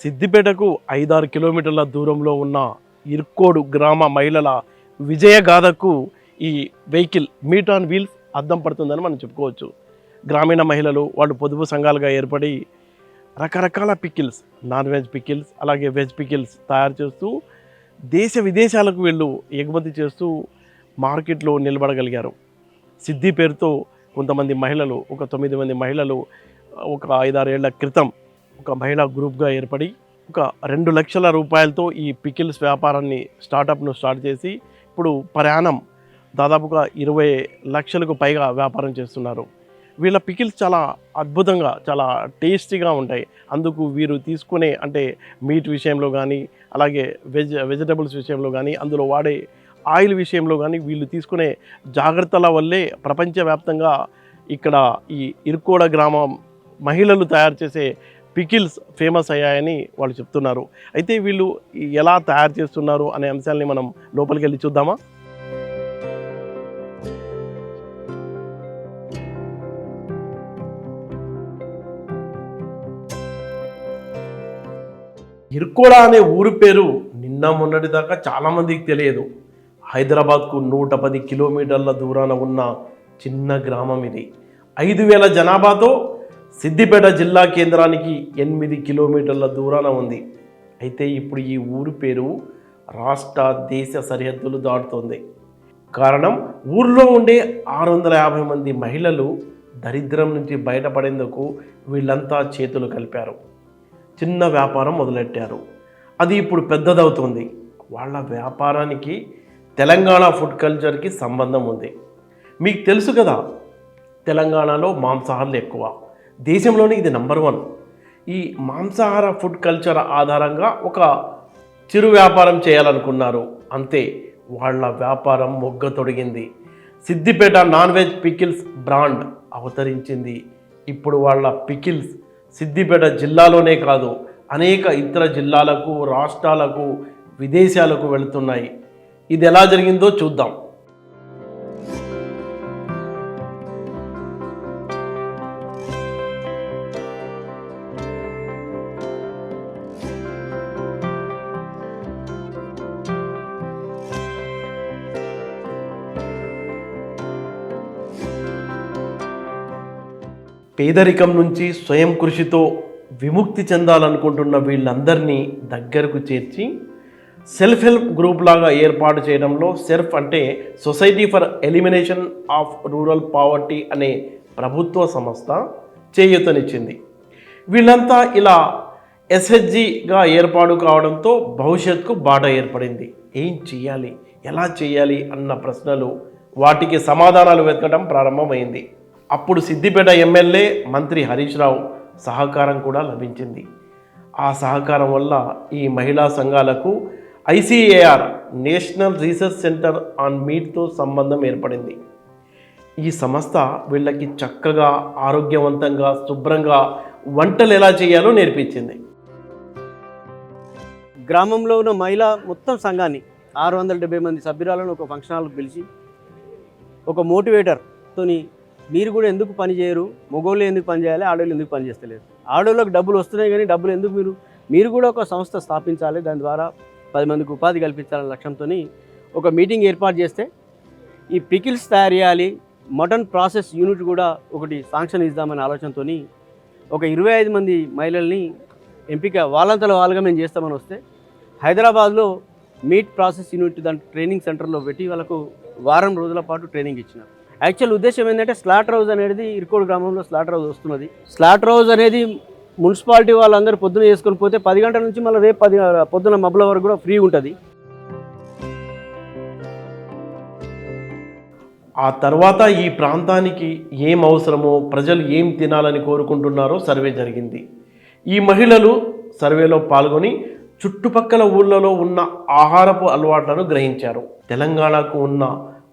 సిద్దిపేటకు ఐదారు కిలోమీటర్ల దూరంలో ఉన్న ఇర్కోడు గ్రామ మహిళల విజయగాథకు ఈ వెహికల్ మీట్ ఆన్ వీల్స్ అద్దం పడుతుందని మనం చెప్పుకోవచ్చు. గ్రామీణ మహిళలు వాళ్ళు పొదుపు సంఘాలుగా ఏర్పడి రకరకాల పికిల్స్ నాన్ వెజ్ పికిల్స్ అలాగే వెజ్ పికిల్స్ తయారు చేస్తూ దేశ విదేశాలకు వీళ్ళు ఎగుమతి చేస్తూ మార్కెట్లో నిలబడగలిగారు. సిద్ధి పేరుతో కొంతమంది మహిళలు ఒక తొమ్మిది మంది మహిళలు ఒక ఐదారేళ్ళ క్రితం ఒక మహిళా గ్రూప్గా ఏర్పడి ఒక రెండు లక్షల రూపాయలతో ఈ పికిల్స్ వ్యాపారాన్ని స్టార్టప్ను స్టార్ట్ చేసి ఇప్పుడు ప్రయాణం దాదాపుగా ఇరవై లక్షలకు పైగా వ్యాపారం చేస్తున్నారు. వీళ్ళ పికిల్స్ చాలా అద్భుతంగా చాలా టేస్టీగా ఉంటాయి. అందుకు వీరు తీసుకునే అంటే మీట్ విషయంలో కానీ అలాగే వెజ్ వెజిటబుల్స్ విషయంలో కానీ అందులో వాడే ఆయిల్ విషయంలో కానీ వీళ్ళు తీసుకునే జాగ్రత్తల వల్లే ప్రపంచవ్యాప్తంగా ఇక్కడ ఈ ఇరుకోడ గ్రామం మహిళలు తయారు చేసే పికిల్స్ ఫేమస్ అయ్యాయని వాళ్ళు చెప్తున్నారు. అయితే వీళ్ళు ఎలా తయారు చేస్తున్నారు అనే అంశాలని మనం లోపలికి వెళ్ళి చూద్దామా? ఇరుకోడ అనే ఊరు పేరు నిన్న మొన్నటి దాకా చాలామందికి తెలియదు. హైదరాబాద్కు నూట పది కిలోమీటర్ల దూరాన ఉన్న చిన్న గ్రామం ఇది. ఐదు వేల జనాభాతో సిద్దిపేట జిల్లా కేంద్రానికి ఎనిమిది కిలోమీటర్ల దూరాన ఉంది. అయితే ఇప్పుడు ఈ ఊరు పేరు రాష్ట్ర దేశ సరిహద్దులు దాటుతోంది. కారణం ఊర్లో ఉండే ఆరు వందల యాభై మంది మహిళలు దరిద్రం నుంచి బయటపడేందుకు వీళ్ళంతా చేతులు కలిపారు. చిన్న వ్యాపారం మొదలెట్టారు. అది ఇప్పుడు పెద్దదవుతుంది. వాళ్ళ వ్యాపారానికి తెలంగాణ ఫుడ్ కల్చర్కి సంబంధం ఉంది. మీకు తెలుసు కదా తెలంగాణలో మాంసాహారాలు ఎక్కువ. దేశంలోనే ఇది నంబర్ వన్ ఈ మాంసాహార ఫుడ్ కల్చర్ ఆధారంగా ఒక చిరు వ్యాపారం చేయాలనుకున్నారు. అంతే వాళ్ళ వ్యాపారం మొగ్గ తొడిగింది. Siddipet non veg pickles brand అవతరించింది. ఇప్పుడు వాళ్ళ పికిల్స్ సిద్దిపేట జిల్లాలోనే కాదు అనేక ఇతర జిల్లాలకు రాష్ట్రాలకు విదేశాలకు వెళుతున్నాయి. ఇది ఎలా జరిగిందో చూద్దాం. పేదరికం నుంచి స్వయం కృషితో విముక్తి చెందాలనుకుంటున్న వీళ్ళందరినీ దగ్గరకు చేర్చి సెల్ఫ్ హెల్ప్ గ్రూప్ లాగా ఏర్పాటు చేయడంలో సెర్ఫ్ అంటే society for elimination of rural poverty అనే ప్రభుత్వ సంస్థ చేయూతనిచ్చింది. వీళ్ళంతా ఇలా ఎస్హెచ్జిగా ఏర్పాటు కావడంతో భవిష్యత్తుకు బాట ఏర్పడింది. ఏం చేయాలి ఎలా చేయాలి అన్న ప్రశ్నలు వాటికి సమాధానాలు వెతకడం ప్రారంభమైంది. అప్పుడు సిద్దిపేట ఎమ్మెల్యే మంత్రి హరీష్ రావు సహకారం కూడా లభించింది. ఆ సహకారం వల్ల ఈ మహిళా సంఘాలకు ICAR national research centre on మీట్తో సంబంధం ఏర్పడింది. ఈ సంస్థ వీళ్ళకి చక్కగా ఆరోగ్యవంతంగా శుభ్రంగా వంటలు ఎలా చేయాలో నేర్పించింది. గ్రామంలో ఉన్న మహిళా మొత్తం సంఘాన్ని ఆరు వందల డెబ్బై మంది సభ్యురాలను ఒక ఫంక్షన్ హాల్కి పిలిచి ఒక మోటివేటర్తోని మీరు కూడా ఎందుకు పని చేయరు? మగోళ్ళు ఎందుకు పని చేయాలి? ఆడవాళ్ళు ఎందుకు పని చేస్తలేరు? ఆడవాళ్ళకి డబ్బులు వస్తున్నాయి కానీ డబ్బులు ఎందుకు మీరు? మీరు కూడా ఒక సంస్థ స్థాపించాలి. దాని ద్వారా పది మందికి ఉపాధి కల్పించాలనే లక్ష్యంతో ఒక మీటింగ్ ఏర్పాటు చేస్తే ఈ పికిల్స్ తయారు చేయాలి. మటన్ ప్రాసెస్ యూనిట్ కూడా ఒకటి శాంక్షన్ ఇద్దామనే ఆలోచనతో ఒక ఇరవై ఐదు మంది మహిళల్ని ఎంపిక వాళ్ళంతలో వాళ్ళుగా మేము చేస్తామని వస్తే హైదరాబాద్లో మీట్ ప్రాసెస్ యూనిట్ దాని ట్రైనింగ్ సెంటర్లో పెట్టి వాళ్ళకు వారం రోజుల పాటు ట్రైనింగ్ ఇచ్చినారు. యాక్చువల్ ఉద్దేశం ఏంటంటే స్లాటర్ హౌస్ అనేది ఇరుకోడు గ్రామంలో స్లాటర్ హౌస్ వస్తున్నది. స్లాటర్ హౌస్ అనేది మున్సిపాలిటీ వాళ్ళందరూ పొద్దున చేసుకొని పోతే పది గంటల నుంచి మళ్ళీ రేపు పది పొద్దున మబ్బుల వరకు కూడా ఫ్రీ ఉంటుంది. ఆ తర్వాత ఈ ప్రాంతానికి ఏం అవసరమో ప్రజలు ఏం తినాలని కోరుకుంటున్నారో సర్వే జరిగింది. ఈ మహిళలు సర్వేలో పాల్గొని చుట్టుపక్కల ఊళ్ళలో ఉన్న ఆహారపు అలవాట్లను గ్రహించారు. తెలంగాణకు ఉన్న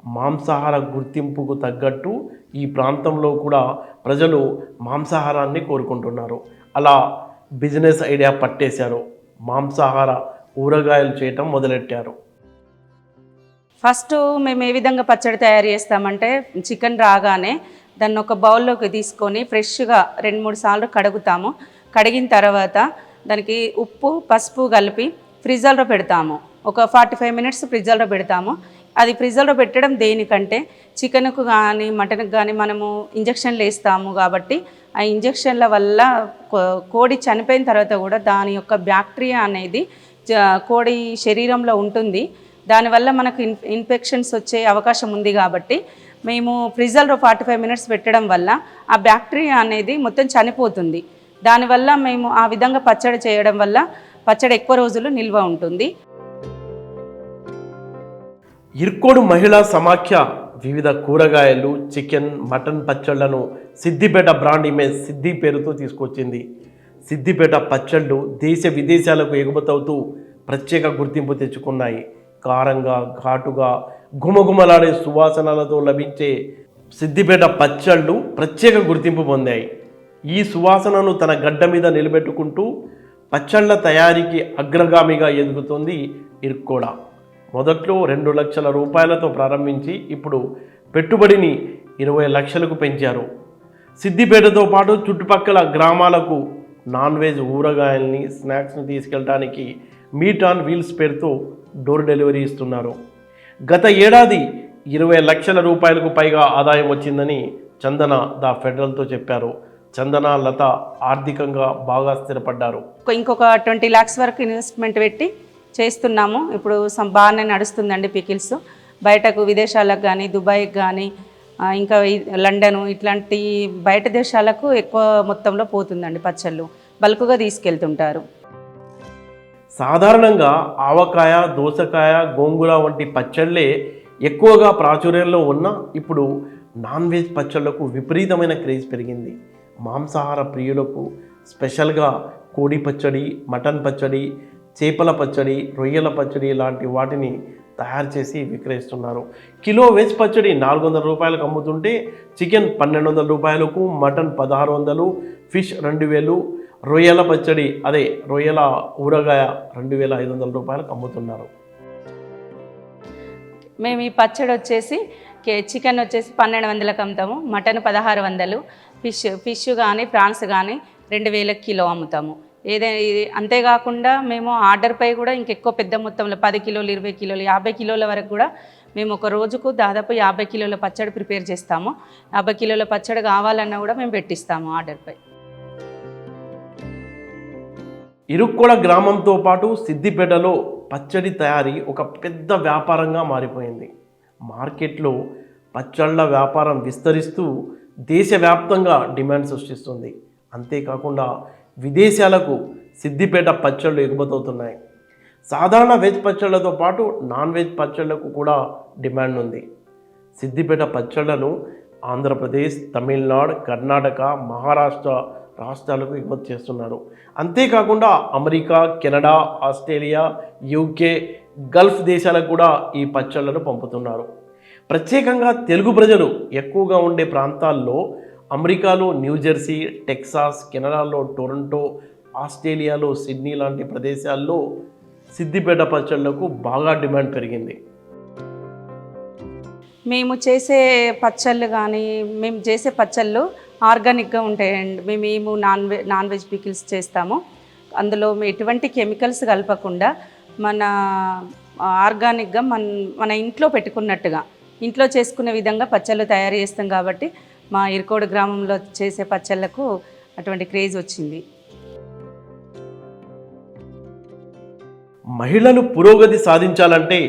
మాంసాహార గుర్తింపుకు తగ్గట్టు ఈ ప్రాంతంలో కూడా ప్రజలు మాంసాహారాన్ని కోరుకుంటున్నారు. అలా బిజినెస్ ఐడియా పట్టేశారు. మాంసాహార ఊరగాయలు చేయటం మొదలెట్టారు. ఫస్ట్ మేము ఏ విధంగా పచ్చడి తయారు చేస్తామంటే చికెన్ రాగానే దాన్ని ఒక బౌల్లోకి తీసుకొని ఫ్రెష్గా రెండు మూడు సార్లు కడుగుతాము. కడిగిన తర్వాత దానికి ఉప్పు పసుపు కలిపి ఫ్రిడ్జర్లో పెడతాము. ఒక ఫార్టీ ఫైవ్ మినిట్స్ ఫ్రిడ్జర్లో పెడతాము. అది ఫ్రిడ్జర్లో పెట్టడం దేనికంటే చికెన్కు కానీ మటన్కు కానీ మనము ఇంజక్షన్లు వేస్తాము కాబట్టి ఆ ఇంజక్షన్ల వల్ల కో- కోడి చనిపోయిన తర్వాత కూడా దాని యొక్క బ్యాక్టీరియా అనేది జ- కోడి శరీరంలో ఉంటుంది. దానివల్ల మనకు ఇన్ ఇన్ఫెక్షన్స్ వచ్చే అవకాశం ఉంది కాబట్టి మేము ఫ్రిడ్జర్లో ఫార్టీ ఫైవ్ మినిట్స్ పెట్టడం వల్ల ఆ బ్యాక్టీరియా అనేది మొత్తం చనిపోతుంది. దానివల్ల మేము ఆ విధంగా పచ్చడి చేయడం వల్ల పచ్చడి ఎక్కువ రోజులు నిల్వ ఉంటుంది. ఇర్కోడు మహిళా సమాఖ్య వివిధ కూరగాయలు చికెన్ మటన్ పచ్చళ్ళను సిద్దిపేట బ్రాండ్ ఇమేజ్ సిద్ధి పేరుతో తీసుకొచ్చింది. సిద్దిపేట పచ్చళ్ళు దేశ విదేశాలకు ఎగుమతవుతూ ప్రత్యేక గుర్తింపు తెచ్చుకున్నాయి. కారంగా ఘాటుగా గుమగుమలాడే సువాసనలతో లభించే సిద్దిపేట పచ్చళ్ళు ప్రత్యేక గుర్తింపు పొందాయి. ఈ సువాసనను తన గడ్డ మీద నిలబెట్టుకుంటూ పచ్చళ్ళ తయారీకి అగ్రగామిగా ఎదుగుతుంది ఇర్కోడా. మొదట్లో రెండు లక్షల రూపాయలతో ప్రారంభించి ఇప్పుడు పెట్టుబడిని ఇరవై లక్షలకు పెంచారు. సిద్దిపేటతో పాటు చుట్టుపక్కల గ్రామాలకు నాన్ వెజ్ ఊరగాయల్ని స్నాక్స్ని తీసుకెళ్ళడానికి మీట్ ఆన్ వీల్స్ పేరుతో డోర్ డెలివరీ ఇస్తున్నారు. గత ఏడాది ఇరవై లక్షల రూపాయలకు పైగా ఆదాయం వచ్చిందని చందన ద ఫెడరల్తో చెప్పారు. చందన లత ఆర్థికంగా బాగా స్థిరపడ్డారు. ఇంకొక ట్వంటీ ల్యాక్స్ వరకు ఇన్వెస్ట్మెంట్ పెట్టి చేస్తున్నాము. ఇప్పుడు బాగానే నడుస్తుందండి పికిల్స్. బయటకు విదేశాలకు కానీ దుబాయ్కి కానీ ఇంకా లండన్ ఇట్లాంటి బయట దేశాలకు ఎక్కువ మొత్తంలో పోతుందండి పచ్చళ్ళు. బల్క్గా తీసుకెళ్తుంటారు. సాధారణంగా ఆవకాయ దోసకాయ గోంగూర వంటి పచ్చళ్ళే ఎక్కువగా ప్రాచుర్యంలో ఉన్న ఇప్పుడు నాన్ వెజ్ పచ్చళ్ళకు విపరీతమైన క్రేజ్ పెరిగింది. మాంసాహార ప్రియులకు స్పెషల్గా కోడి పచ్చడి మటన్ పచ్చడి చేపల పచ్చడి రొయ్యల పచ్చడి లాంటి వాటిని తయారు చేసి విక్రయిస్తున్నారు. కిలో వెజ్ పచ్చడి నాలుగు వందల రూపాయలకు అమ్ముతుంటే చికెన్ పన్నెండు వందల రూపాయలకు మటన్ పదహారు వందలు ఫిష్ రెండు వేలు రొయ్యల పచ్చడి అదే రొయ్యల ఊరగాయ రెండు వేల ఐదు వందల రూపాయలకు అమ్ముతున్నారు. మేము ఈ పచ్చడి వచ్చేసి చికెన్ వచ్చేసి పన్నెండు వందలకు అమ్ముతాము మటన్ పదహారు వందలు ఫిష్ ఫిష్ కానీ ప్రాన్స్ కానీ రెండు వేల కిలో అమ్ముతాము. ఏదైనా ఇది అంతేకాకుండా మేము ఆర్డర్పై కూడా ఇంకెక్కువ పెద్ద మొత్తంలో పది కిలోలు ఇరవై కిలోలు యాభై కిలోల వరకు కూడా మేము ఒక రోజుకు దాదాపు యాభై కిలోల పచ్చడి ప్రిపేర్ చేస్తాము. యాభై కిలోల పచ్చడి కావాలన్నా కూడా మేము పెట్టిస్తాము ఆర్డర్పై ఇరుక్కొడ గ్రామంతో పాటు సిద్దిపేటలో పచ్చడి తయారీ ఒక పెద్ద వ్యాపారంగా మారిపోయింది. మార్కెట్లో పచ్చళ్ళ వ్యాపారం విస్తరిస్తూ దేశవ్యాప్తంగా డిమాండ్ సృష్టిస్తుంది. అంతేకాకుండా విదేశాలకు సిద్దిపేట పచ్చళ్ళు ఎగుమతవుతున్నాయి. సాధారణ వెజ్ పచ్చళ్ళతో పాటు నాన్ వెజ్ పచ్చళ్ళకు కూడా డిమాండ్ ఉంది. సిద్దిపేట పచ్చళ్ళను ఆంధ్రప్రదేశ్ తమిళనాడు కర్ణాటక మహారాష్ట్ర రాష్ట్రాలకు ఎగుమతి చేస్తున్నారు. అంతేకాకుండా America Canada Australia UK Gulf దేశాలకు కూడా ఈ పచ్చళ్ళను పంపుతున్నారు. ప్రత్యేకంగా తెలుగు ప్రజలు ఎక్కువగా ఉండే ప్రాంతాల్లో అమెరికాలో న్యూజెర్సీ టెక్సాస్ కెనడాలో టొరంటో ఆస్ట్రేలియాలో సిడ్నీ లాంటి ప్రదేశాల్లో సిద్దిపేట పచ్చళ్ళకు బాగా డిమాండ్ పెరిగింది. మేము చేసే పచ్చళ్ళు కానీ మేము చేసే పచ్చళ్ళు ఆర్గానిక్గా ఉంటాయండి. మేము మేము non veg non veg pickles చేస్తాము. అందులో ఎటువంటి కెమికల్స్ కలపకుండా మన ఆర్గానిక్గా మన మన ఇంట్లో పెట్టుకున్నట్టుగా ఇంట్లో చేసుకునే విధంగా పచ్చళ్ళు తయారు చేస్తాం కాబట్టి మా ఇరుకోడు గ్రామంలో చేసే పచ్చళ్ళకు అటువంటి క్రేజ్ వచ్చింది. మహిళలు పురోగతి సాధించాలంటే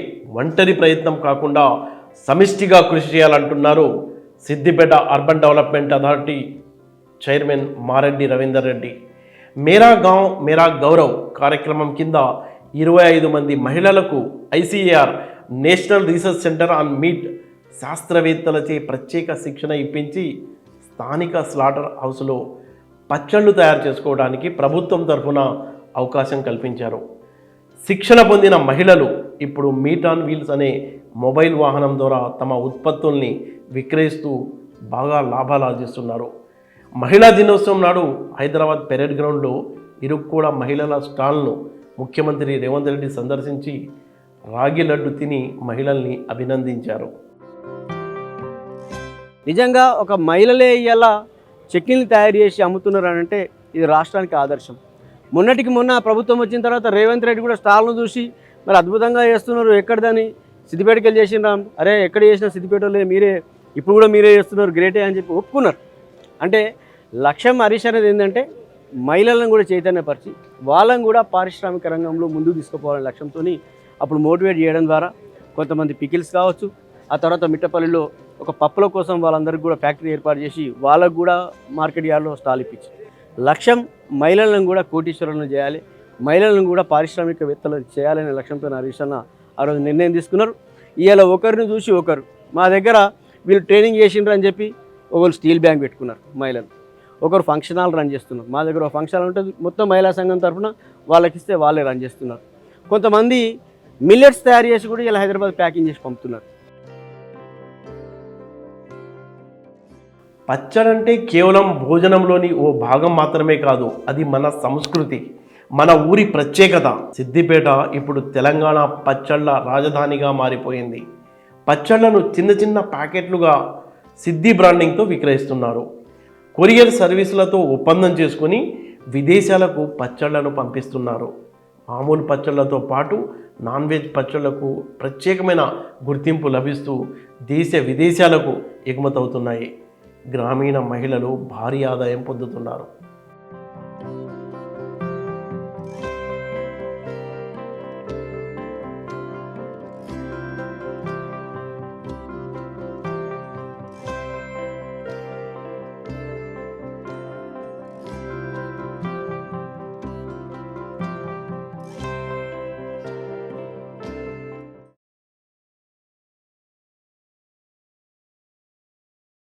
ఒంటరి ప్రయత్నం కాకుండా సమిష్టిగా కృషి చేయాలంటున్నారు Siddipet urban development authority chairman Mareddy Ravinder Reddy. మేరా గాంవ్ మేరా గౌరవ్ కార్యక్రమం కింద ఇరవై ఐదు మంది మహిళలకు ICAR national research centre on meat శాస్త్రవేత్తలచే ప్రత్యేక శిక్షణ ఇప్పించి స్థానిక స్లాటర్ హౌస్లో పచ్చళ్ళు తయారు చేసుకోవడానికి ప్రభుత్వం తరఫున అవకాశం కల్పించారు. శిక్షణ పొందిన మహిళలు ఇప్పుడు మీట్ ఆన్ వీల్స్ అనే మొబైల్ వాహనం ద్వారా తమ ఉత్పత్తుల్ని విక్రయిస్తూ బాగా లాభాలు ఆర్జిస్తున్నారు. మహిళా దినోత్సవం నాడు హైదరాబాద్ పెరేడ్ గ్రౌండ్లో ఇరుక్కుడ మహిళల స్టాల్ను ముఖ్యమంత్రి రేవంత్ రెడ్డి సందర్శించి రాగి లడ్డు తిని మహిళల్ని అభినందించారు. నిజంగా ఒక మహిళలే ఇలా చట్నీలు తయారు చేసి అమ్ముతున్నారు అని అంటే ఇది రాష్ట్రానికి ఆదర్శం. మొన్నటికి మొన్న ప్రభుత్వం వచ్చిన తర్వాత రేవంత్ రెడ్డి కూడా స్టాల్ను చూసి మరి అద్భుతంగా చేస్తున్నారు ఎక్కడదని సిద్దిపేటకి వెళ్ళి చేసిండ్రా? అరే ఎక్కడ చేసినా సిద్దిపేటలో మీరే ఇప్పుడు కూడా మీరే చేస్తున్నారు గ్రేటే అని చెప్పి ఒప్పుకున్నారు. అంటే లక్ష్యం హరీష్ అనేది ఏంటంటే మహిళలను కూడా చైతన్యపరిచి వాళ్ళని కూడా పారిశ్రామిక రంగంలో ముందుకు తీసుకుపోవాలనే లక్ష్యంతో అప్పుడు మోటివేట్ చేయడం ద్వారా కొంతమంది పికిల్స్ కావచ్చు ఆ తర్వాత మిట్టపల్లిలో ఒక పప్పుల కోసం వాళ్ళందరికీ కూడా ఫ్యాక్టరీ ఏర్పాటు చేసి వాళ్ళకు కూడా మార్కెట్ యార్డ్లో స్టాల్ ఇప్పించి లక్ష్యం మహిళలను కూడా కోటీశ్వరులను చేయాలి మహిళలను కూడా పారిశ్రామికవేత్తలు చేయాలనే లక్ష్యంతో హరీష్ అన్న ఆ రోజు నిర్ణయం తీసుకున్నారు. ఇవాళ ఒకరిని చూసి ఒకరు మా దగ్గర వీళ్ళు ట్రైనింగ్ చేసిండ్రు అని చెప్పి ఒకరు స్టీల్ బ్యాంక్ పెట్టుకున్నారు మహిళలు. ఒకరు ఫంక్షన్ హాల్ రన్ చేస్తున్నారు. మా దగ్గర ఒక ఫంక్షన్ హాల్ ఉంటుంది మొత్తం మహిళా సంఘం తరఫున వాళ్ళకి ఇస్తే వాళ్ళే రన్ చేస్తున్నారు. కొంతమంది మిల్లెట్స్ తయారు చేసి కూడా ఇలా హైదరాబాద్ ప్యాకింగ్ చేసి పంపుతున్నారు. పచ్చడంటే కేవలం భోజనంలోని ఓ భాగం మాత్రమే కాదు అది మన సంస్కృతి మన ఊరి ప్రత్యేకత. సిద్దిపేట ఇప్పుడు తెలంగాణ పచ్చళ్ళ రాజధానిగా మారిపోయింది. పచ్చళ్ళను చిన్న చిన్న ప్యాకెట్లుగా సిద్ధి బ్రాండింగ్తో విక్రయిస్తున్నారు. కొరియర్ సర్వీసులతో ఒప్పందం చేసుకొని విదేశాలకు పచ్చళ్ళను పంపిస్తున్నారు. మామూలు పచ్చళ్ళతో పాటు నాన్ వెజ్ పచ్చళ్ళకు ప్రత్యేకమైన గుర్తింపు లభిస్తూ దేశ విదేశాలకు ఎగుమతవుతున్నాయి. గ్రామీణ మహిళలు భారీ ఆదాయం పొందుతున్నారు.